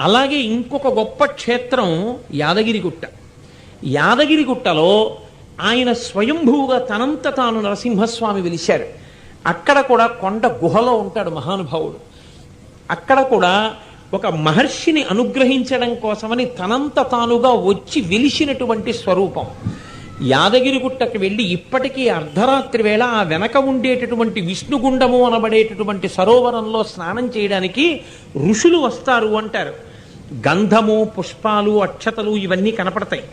అలాగే ఇంకొక గొప్ప క్షేత్రం యాదగిరిగుట్ట యాదగిరిగుట్టలో ఆయన స్వయంభూగా తనంత తాను నరసింహస్వామి వెలిశాడు అక్కడ కూడా కొండ గుహలో ఉంటాడు మహానుభావుడు. అక్కడ కూడా ఒక మహర్షిని అనుగ్రహించడం కోసమని తనంత తానుగా వచ్చి వెలిసినటువంటి స్వరూపం. యాదగిరిగుట్టకు వెళ్ళి ఇప్పటికీ అర్ధరాత్రి వేళ ఆ వెనక ఉండేటటువంటి విష్ణుగుండము అనబడేటటువంటి సరోవరంలో స్నానం చేయడానికి ఋషులు వస్తారు అంటారు. గంధము పుష్పాలు అక్షతలు ఇవన్నీ కనపడతాయి.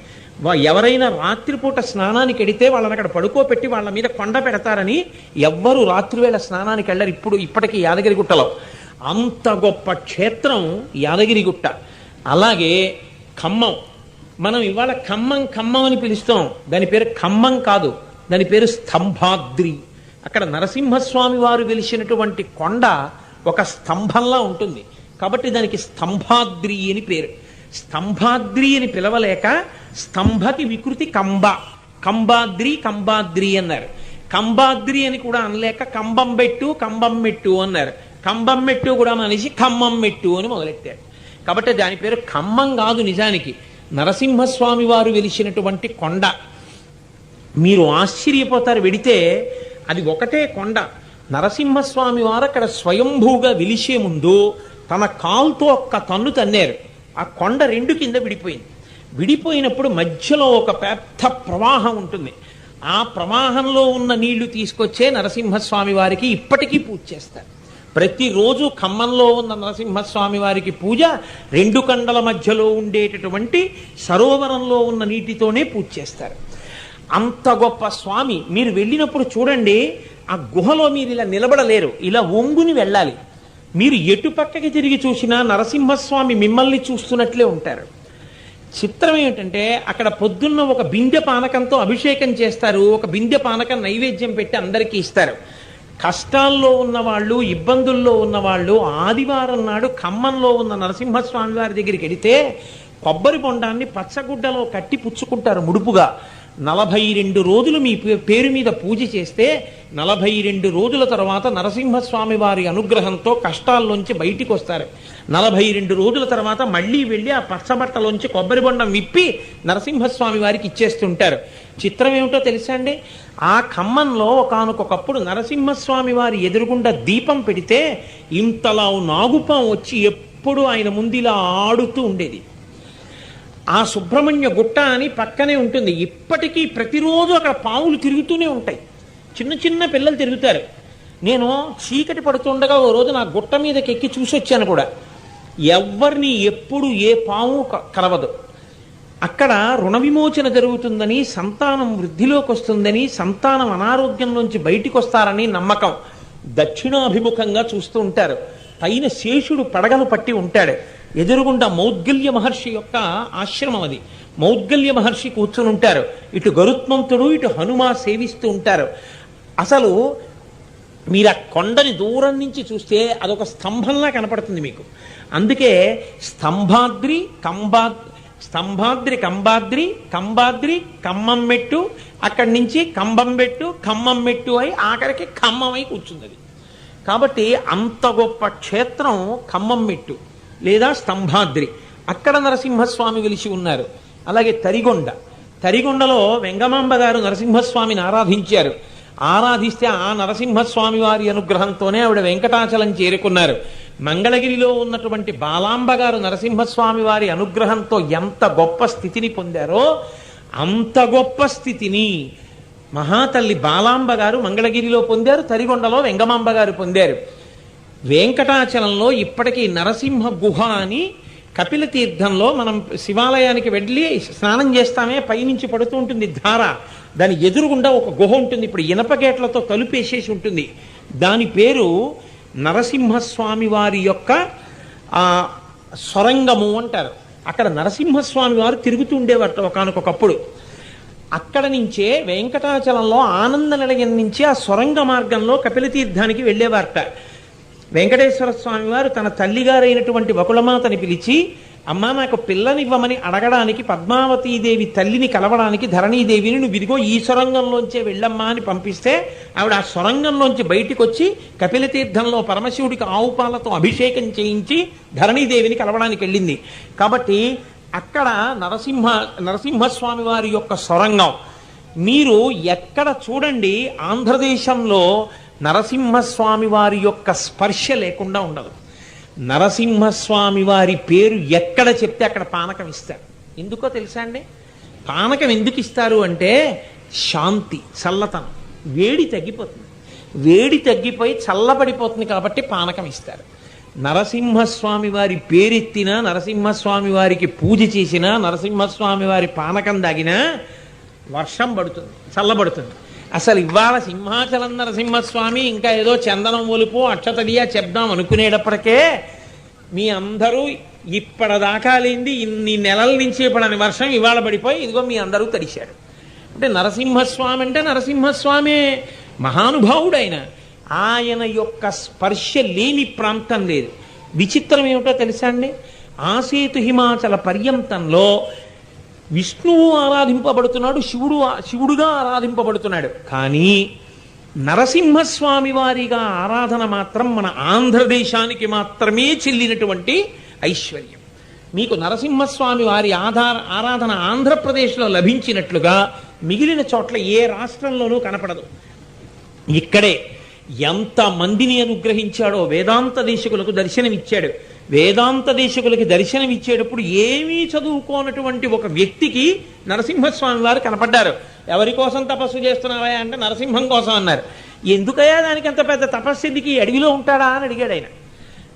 వా- ఎవరైనా రాత్రిపూట స్నానానికి వెడితే వాళ్ళని అక్కడ పడుకోపెట్టి వాళ్ళ మీద కొండ పెడతారని ఎవ్వరు రాత్రివేళ స్నానానికి వెళ్ళరు. ఇప్పుడు ఇప్పటికీ యాదగిరిగుట్టలో అంత గొప్ప క్షేత్రం యాదగిరిగుట్ట అలాగే ఖమ్మం. మనం ఇవాళ ఖమ్మం ఖమ్మం అని పిలుస్తాం. దాని పేరు ఖమ్మం కాదు. దాని పేరు స్తంభాద్రి. అక్కడ నరసింహస్వామి వారు వెలిసినటువంటి కొండ ఒక స్తంభంలా ఉంటుంది. కాబట్టి దానికి స్తంభాద్రి అని పేరు. స్తంభాద్రి అని పిలవలేక స్తంభకి వికృతి కంబ. కంబాద్రి కంబాద్రి అన్నారు. కంబాద్రి అని కూడా అనలేక కంబం పెట్టు కంబం మెట్టు అన్నారు. కంబం మెట్టు కూడా మనిషి ఖమ్మం మెట్టు అని మొదలెట్టారు. కాబట్టి దాని పేరు ఖమ్మం కాదు నిజానికి. నరసింహస్వామి వారు వెలిసినటువంటి కొండ. మీరు ఆశ్చర్యపోతారు వెడితే అది ఒకటే కొండ. నరసింహస్వామి వారు అక్కడ స్వయంభూగా వెలిసే ముందు తన కాలుతో ఒక్క తన్ను తన్నారు. ఆ కొండ రెండు కింద విడిపోయింది. విడిపోయినప్పుడు మధ్యలో ఒక పెద్ద ప్రవాహం ఉంటుంది. ఆ ప్రవాహంలో ఉన్న నీళ్ళు తీసుకొచ్చే నరసింహస్వామి వారికి ఇప్పటికీ పూజ చేస్తారు. ప్రతిరోజు ఖమ్మంలో ఉన్న నరసింహస్వామి వారికి పూజ రెండు కండల మధ్యలో ఉండేటటువంటి సరోవరంలో ఉన్న నీటితోనే పూజ చేస్తారు. అంత గొప్ప స్వామి. మీరు వెళ్ళినప్పుడు చూడండి ఆ గుహలో మీరు ఇలా నిలబడలేరు. ఇలా ఒంగుని వెళ్ళాలి. మీరు ఎటు పక్కకి తిరిగి చూసినా నరసింహస్వామి మిమ్మల్ని చూస్తున్నట్లే ఉంటారు. చిత్రం ఏమిటంటే అక్కడ పొద్దున్న ఒక బిందె పానకంతో అభిషేకం చేస్తారు. ఒక బిందె పానకం నైవేద్యం పెట్టి అందరికీ ఇస్తారు. కష్టాల్లో ఉన్నవాళ్ళు ఇబ్బందుల్లో ఉన్నవాళ్ళు ఆదివారం నాడు ఖమ్మంలో ఉన్న నరసింహస్వామి వారి దగ్గరికి వెడితే కొబ్బరి బొండాన్ని పచ్చగుడ్డలో కట్టి పుచ్చుకుంటారు ముడుపుగా. నలభై రెండు రోజులు మీ పే- పేరు మీద పూజ చేస్తే నలభై రెండు రోజుల తర్వాత నరసింహస్వామి వారి అనుగ్రహంతో కష్టాల్లోంచి బయటికి వస్తారు నలభై రెండు రోజుల తర్వాత మళ్ళీ వెళ్ళి ఆ పచ్చబట్టలోంచి కొబ్బరి బొండం విప్పి నరసింహస్వామి వారికి ఇచ్చేస్తుంటారు. చిత్రం ఏమిటో తెలుసా అండి? ఆ ఖమ్మంలో ఒకానొకప్పుడు నరసింహస్వామి వారి ఎదురుగుండా దీపం పెడితే ఇంతలా నాగుపం వచ్చి ఎప్పుడు ఆయన ముందు ఇలా ఆడుతూ ఉండేది. ఆ సుబ్రహ్మణ్య గుట్ట అని పక్కనే ఉంటుంది. ఇప్పటికీ ప్రతిరోజు అక్కడ పావులు తిరుగుతూనే ఉంటాయి. చిన్న చిన్న పిల్లలు తిరుగుతారు. నేను చీకటి పడుతుండగా ఓ రోజు నా గుట్ట మీదకి ఎక్కి చూసి వచ్చాను కూడా. ఎవరిని ఎప్పుడు ఏ పాము కలవదు. అక్కడ రుణ విమోచన జరుగుతుందని సంతానం వృద్ధిలోకి వస్తుందని సంతానం అనారోగ్యంలోంచి బయటికి వస్తారని నమ్మకం. దక్షిణాభిముఖంగా చూస్తూ ఉంటారు. పైన శేషుడు పడగలు పట్టి ఉంటాడు. ఎదురుగుండా మౌద్గల్య మహర్షి యొక్క ఆశ్రమం అది. మౌద్గల్య మహర్షి కూర్చుని ఉంటారు. ఇటు గరుత్మంతుడు ఇటు హనుమ సేవిస్తూ ఉంటారు. అసలు మీరు ఆ కొండని దూరం నుంచి చూస్తే అదొక స్తంభంలా కనపడుతుంది మీకు. అందుకే స్తంభాద్రి కంబా స్తంభాద్రి కంబాద్రి కంబాద్రి కమ్మం మెట్టు అక్కడి నుంచి కంబం మెట్టు ఖమ్మం మెట్టు అయి ఆఖరికి ఖమ్మమై కూర్చుంది కాబట్టి అంత గొప్ప క్షేత్రం ఖమ్మం మెట్టు. లేదా స్తంభాద్రి. అక్కడ నరసింహస్వామి వెలిసి ఉన్నారు. అలాగే తరిగొండ. తరిగొండలో వెంగమాంబ గారు నరసింహస్వామిని ఆరాధించారు. ఆరాధిస్తే ఆ నరసింహస్వామి వారి అనుగ్రహంతోనే ఆవిడ వెంకటాచలం చేరుకున్నారు. మంగళగిరిలో ఉన్నటువంటి బాలాంబ గారు నరసింహస్వామి వారి అనుగ్రహంతో ఎంత గొప్ప స్థితిని పొందారో అంత గొప్ప స్థితిని మహాతల్లి బాలాంబ గారు మంగళగిరిలో పొందారు తరిగొండలో వెంగమాంబ గారు పొందారు. వెంకటాచలంలో ఇప్పటికీ నరసింహ గుహ అని కపిల తీర్థంలో మనం శివాలయానికి వెళ్ళి స్నానం చేస్తామే పైనుంచి పడుతూ ఉంటుంది ధార. దాని ఎదురుగుండా ఒక గుహ ఉంటుంది ఇప్పుడు ఇనప గేట్లతో తలుపేసేసి ఉంటుంది. దాని పేరు నరసింహస్వామి వారి యొక్క సొరంగము అంటారు. అక్కడ నరసింహస్వామి వారు తిరుగుతూ ఉండేవారు ఒకనకొకప్పుడు. అక్కడ నుంచే వెంకటాచలంలో ఆనంద నిలయం నుంచి ఆ సొరంగ మార్గంలో కపిలతీర్థానికి వెళ్ళేవారట. వెంకటేశ్వర స్వామి వారు తన తల్లిగారైనటువంటి వకుళమాతని పిలిచి అమ్మా నాకు పిల్లనివ్వమని అడగడానికి పద్మావతీదేవి తల్లిని కలవడానికి ధరణీదేవిని నువ్వు ఇదిగో ఈ సొరంగంలోంచే వెళ్ళమ్మా అని పంపిస్తే ఆవిడ ఆ సొరంగంలోంచి బయటికి వచ్చి కపిలతీర్థంలో పరమశివుడికి ఆవు పాలతో అభిషేకం చేయించి ధరణీదేవిని కలవడానికి వెళ్ళింది. కాబట్టి అక్కడ నరసింహ నరసింహస్వామి వారి యొక్క సొరంగం. మీరు ఎక్కడ చూడండి ఆంధ్రదేశంలో నరసింహస్వామి వారి యొక్క స్పర్శ లేకుండా ఉండదు. నరసింహస్వామి వారి పేరు ఎక్కడ చెప్తే అక్కడ పానకం ఇస్తారు. ఎందుకో తెలుసా అండి? పానకం ఎందుకు ఇస్తారు అంటే శాంతి చల్లతనం. వేడి తగ్గిపోతుంది. వేడి తగ్గిపోయి చల్లబడిపోతుంది కాబట్టి పానకం ఇస్తారు. నరసింహస్వామి వారి పేరెత్తినా నరసింహస్వామి వారికి పూజ చేసినా నరసింహస్వామి వారి పానకం దాగినా వర్షం పడుతుంది చల్లబడుతుంది. అసలు ఇవాళ సింహాచలం నరసింహస్వామి ఇంకా ఏదో చందనం ఒలుపు అక్షతడియా చెప్దాం అనుకునేటప్పటికే మీ అందరూ ఇప్పటిదాకా లేనిది ఇన్ని నెలల నుంచి పడని వర్షం ఇవాళ పడిపోయి ఇదిగో మీ అందరూ తడిశారు. అంటే నరసింహస్వామి అంటే నరసింహస్వామే మహానుభావుడు ఆయన ఆయన యొక్క స్పర్శ లేని ప్రాంతం లేదు. విచిత్రం ఏమిటో తెలుసా అండి? ఆసేతు హిమాచల పర్యంతంలో విష్ణువు ఆరాధింపబడుతున్నాడు శివుడు శివుడుగా ఆరాధింపబడుతున్నాడు. కానీ నరసింహస్వామి వారిగా ఆరాధన మాత్రం మన ఆంధ్రదేశానికి మాత్రమే చెల్లినటువంటి ఐశ్వర్యం. మీకు నరసింహస్వామి వారి ఆధార ఆరాధన ఆంధ్రప్రదేశ్లో లభించినట్లుగా మిగిలిన చోట్ల ఏ రాష్ట్రంలోనూ కనపడదు. ఇక్కడే ఎంత మందిని అనుగ్రహించాడో వేదాంత దేశకులకు దర్శనమిచ్చాడు. వేదాంత దేశకులకి దర్శనమిచ్చేటప్పుడు ఏమీ చదువుకోనటువంటి ఒక వ్యక్తికి నరసింహస్వామి వారు కనపడ్డారు. ఎవరి కోసం తపస్సు చేస్తున్నావా అంటే నరసింహం కోసం అన్నారు. ఎందుకయ్యా దానికి అంత పెద్ద తపస్సు ఎందుకు? ఈ అడవిలో ఉంటాడా అని అడిగాడు ఆయన.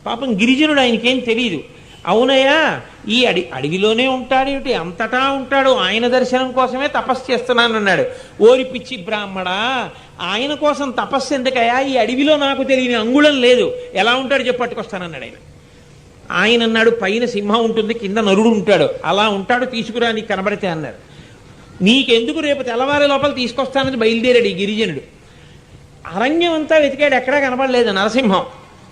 పాపం గిరిజనుడు ఆయనకేం తెలియదు అవునయ్యా ఈ అడి అడవిలోనే ఉంటాడేమిటి అంతటా ఉంటాడు. ఆయన దర్శనం కోసమే తపస్సు చేస్తున్నానన్నాడు ఓరి పిచ్చి బ్రాహ్మడా ఆయన కోసం తపస్సు ఎందుకయ్యా? ఈ అడవిలో నాకు తెలియని అంగుళం లేదు. ఎలా ఉంటాడు చెప్పట్టుకొస్తానన్నాడు ఆయన. ఆయన అన్నాడు పైన సింహం ఉంటుంది కింద నరుడు ఉంటాడు. అలా ఉంటాడు తీసుకురా నీకు కనబడితే అన్నారు. నీకెందుకు రేపు తెల్లవారి లోపల తీసుకొస్తానని బయలుదేరాడు ఈ గిరిజనుడు. అరణ్యం అంతా వెతికాడు ఎక్కడా కనపడలేదు నరసింహం.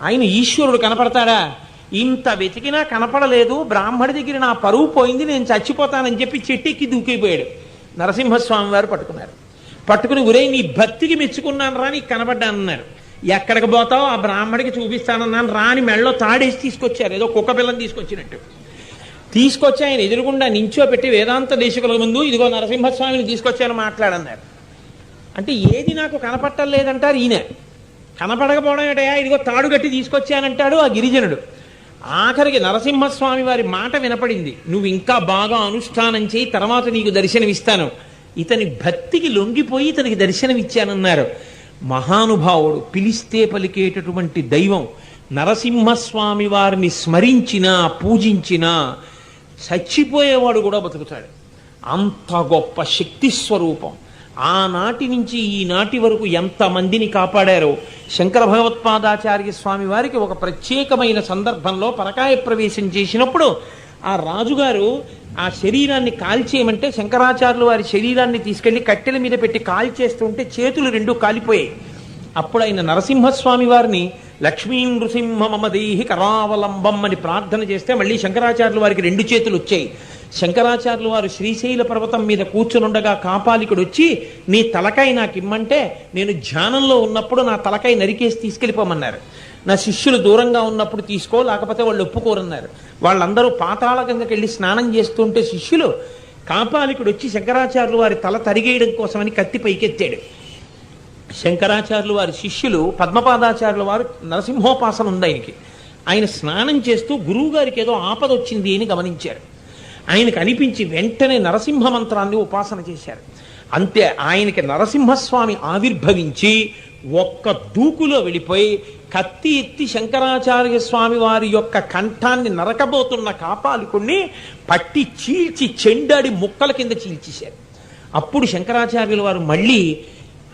ఆయన ఈశ్వరుడు కనపడతాడా? ఇంత వెతికినా కనపడలేదు బ్రాహ్మడి దగ్గర నా పరువు పోయింది నేను చచ్చిపోతానని చెప్పి చెట్టెక్కి దూకిపోయాడు. నరసింహస్వామి వారు పట్టుకున్నారు. పట్టుకుని ఒరే నీ భక్తికి మెచ్చుకున్నాను రా నీకు కనబడ్డానన్నారు ఎక్కడికి పోతావు? ఆ బ్రాహ్మడికి చూపిస్తానన్నాను. రాని మెళ్ళలో తాడేసి తీసుకొచ్చారు. ఏదో కుక్క పిల్లని తీసుకొచ్చినట్టు. తీసుకొచ్చి ఆయన ఎదురుగుండా నించో పెట్టి వేదాంత దేశకుల ముందు ఇదిగో నరసింహస్వామిని తీసుకొచ్చాను మాట్లాడన్నారు. అంటే ఏది నాకు కనపట్టలేదంటారు ఈయన. కనపడకపోవడం ఏంటయా ఇదిగో తాడు కట్టి తీసుకొచ్చానంటాడు ఆ గిరిజనుడు. ఆఖరికి నరసింహస్వామి వారి మాట వినపడింది. నువ్వు ఇంకా బాగా అనుష్ఠానం చేయి తర్వాత నీకు దర్శనమిస్తాను. ఇతని భక్తికి లొంగిపోయి ఇతనికి దర్శనమిచ్చానన్నారు. మహానుభావుడు పిలిస్తే పలికేటటువంటి దైవం నరసింహస్వామి వారిని స్మరించినా పూజించినా చచ్చిపోయేవాడు కూడా బతుకుతాడు. అంత గొప్ప శక్తి స్వరూపం. ఆనాటి నుంచి ఈనాటి వరకు ఎంతమందిని కాపాడారో శంకర భగవత్పాదాచార్య స్వామి వారికి ఒక ప్రత్యేకమైన సందర్భంలో పరకాయ ప్రవేశం చేసినప్పుడు ఆ రాజుగారు ఆ శరీరాన్ని కాల్చేయమంటే శంకరాచార్యులు వారి శరీరాన్ని తీసుకెళ్ళి కట్టెల మీద పెట్టి కాల్చేస్తుంటే చేతులు రెండు కాలిపోయాయి. అప్పుడు ఆయన నరసింహస్వామి వారిని లక్ష్మీ నృసింహ మమదేహి కరావలంబం అని ప్రార్థన చేస్తే మళ్ళీ శంకరాచార్యులు వారికి రెండు చేతులు వచ్చాయి. శంకరాచార్యులు వారు శ్రీశైల పర్వతం మీద కూర్చునుండగా కాపాలికుడు వచ్చి నీ తలకాయ నాకు ఇమ్మంటే నేను ధ్యానంలో ఉన్నప్పుడు నా తలకాయ నరికేసి తీసుకెళ్ళిపోమన్నారు. నా శిష్యులు దూరంగా ఉన్నప్పుడు తీసుకో లేకపోతే వాళ్ళు ఒప్పుకోరన్నారు. వాళ్ళందరూ పాతాళ కిందకి వెళ్ళి స్నానం చేస్తుంటే శిష్యులు కాపాలికుడు వచ్చి శంకరాచార్యులు వారి తల తరిగేయడం కోసమని కత్తి పైకెత్తాడు. శంకరాచార్యులు వారి శిష్యులు పద్మపాదాచార్యుల వారు నరసింహోపాసన ఉంది ఆయనకి. ఆయన స్నానం చేస్తూ గురువు గారికి ఏదో ఆపద వచ్చింది అని గమనించారు. ఆయనకు అనిపించి వెంటనే నరసింహ మంత్రాన్ని ఉపాసన చేశారు. అంతే ఆయనకి నరసింహస్వామి ఆవిర్భవించి ఒక్క దూకులో వెళ్ళిపోయి కత్తి ఎత్తి శంకరాచార్య స్వామి వారి యొక్క కంఠాన్ని నరకబోతున్న కాపాలికుణ్ణి పట్టి చీల్చి చెండాడి ముక్కల కింద చీల్చేశారు. అప్పుడు శంకరాచార్యుల వారు మళ్ళీ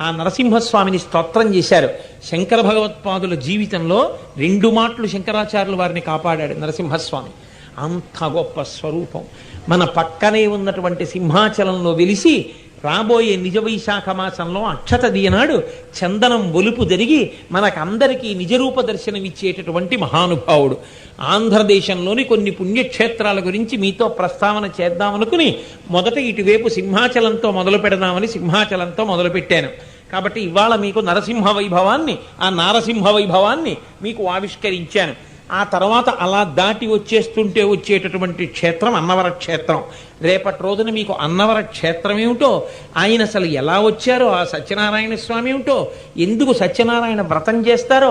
ఆ నరసింహస్వామిని స్తోత్రం చేశారు. శంకర భగవత్పాదుల జీవితంలో రెండు మాటలు శంకరాచార్యుల వారిని కాపాడాడు నరసింహస్వామి. అంత గొప్ప స్వరూపం. మన పక్కనే ఉన్నటువంటి సింహాచలంలో వెలిసి రాబోయే నిజ వైశాఖ మాసంలో అక్షత నాడు చందనం ఒలుపు జరిగి మనకందరికీ నిజరూప దర్శనం ఇచ్చేటటువంటి మహానుభావుడు. ఆంధ్రదేశంలోని కొన్ని పుణ్యక్షేత్రాల గురించి మీతో ప్రస్తావన చేద్దామనుకుని మొదట ఇటువైపు సింహాచలంతో మొదలు పెడదామని సింహాచలంతో మొదలుపెట్టాను కాబట్టి ఇవాళ మీకు నరసింహ వైభవాన్ని ఆ నారసింహ వైభవాన్ని మీకు ఆవిష్కరించాను. ఆ తర్వాత అలా దాటి వచ్చేస్తుంటే వచ్చేటటువంటి క్షేత్రం అన్నవర క్షేత్రం. రేపటి రోజున మీకు అన్నవర క్షేత్రం ఏమిటో ఆయన అసలు ఎలా వచ్చారో ఆ సత్యనారాయణ స్వామి ఏమిటో ఎందుకు సత్యనారాయణ వ్రతం చేస్తారో